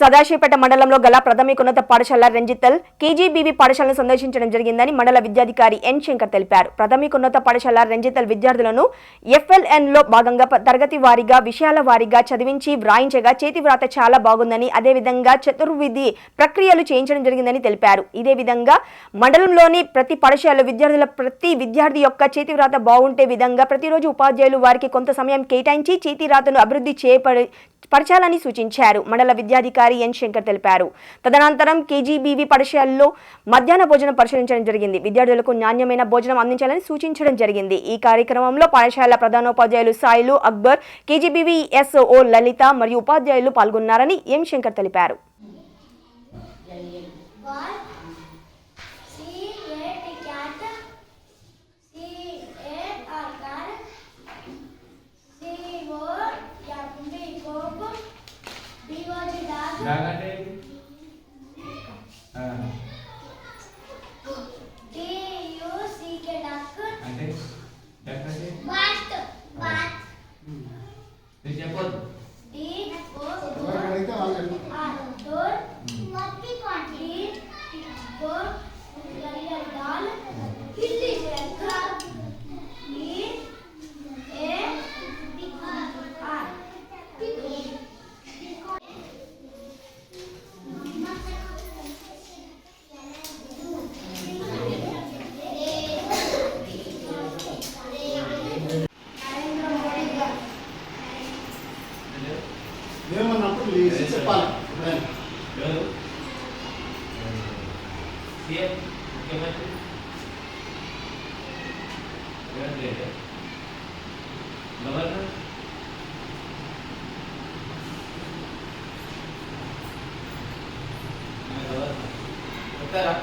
సదాశివపేట మండలంలో గల ప్రాథమికోన్నత పాఠశాల రంజితల్ కేజీబీవీ పాఠశాలను సందర్శించడం జరిగిందని మండల విద్యాధికారి ఎన్ శంకర్ తెలిపారు. ప్రాథమికోన్నత పాఠశాల రంజితల్ విద్యార్థులను ఎఫ్ఎల్ఎన్లో భాగంగా తరగతి వారీగా విషయాల వారీగా చదివించి వ్రాయించగా చేతి వ్రాత చాలా బాగుందని అదేవిధంగా చతుర్విధి ప్రక్రియలు చేయించడం జరిగిందని తెలిపారు. ఇదే విధంగా మండలంలోని ప్రతి పాఠశాల విద్యార్థుల ప్రతి విద్యార్థి యొక్క చేతి వ్రాత బాగుంటే విధంగా ప్రతిరోజు ఉపాధ్యాయులు వారికి కొంత సమయం కేటాయించి చేతి రాతను అభివృద్ధి చేపడి పరచాలని సూచించారు. మండల విద్యాధికారి ఎన్ శంకర్ తెలిపారు. తదనంతరం కేజీబీవీ పాఠశాలలో మధ్యాహ్న భోజనం పరిశీలించడం జరిగింది. విద్యార్థులకు నాణ్యమైన భోజనం అందించాలని సూచించడం జరిగింది. ఈ కార్యక్రమంలో పాఠశాల ప్రధానోపాధ్యాయులు సాయిలు అక్బర్ కేజీబీవీ ఎస్ఓ లలిత మరియు ఉపాధ్యాయులు పాల్గొన్నారని ఎం శంకర్ తెలిపారు. K duck. అంటే ఏమన్నప్పుడు లేచి చెప్పాలి ఎప్పుడైనా. ఎవరు సీఎం ముఖ్యమంత్రి ఎవరు లేదు గవర్నర్ గవర్నర్ చెప్తారా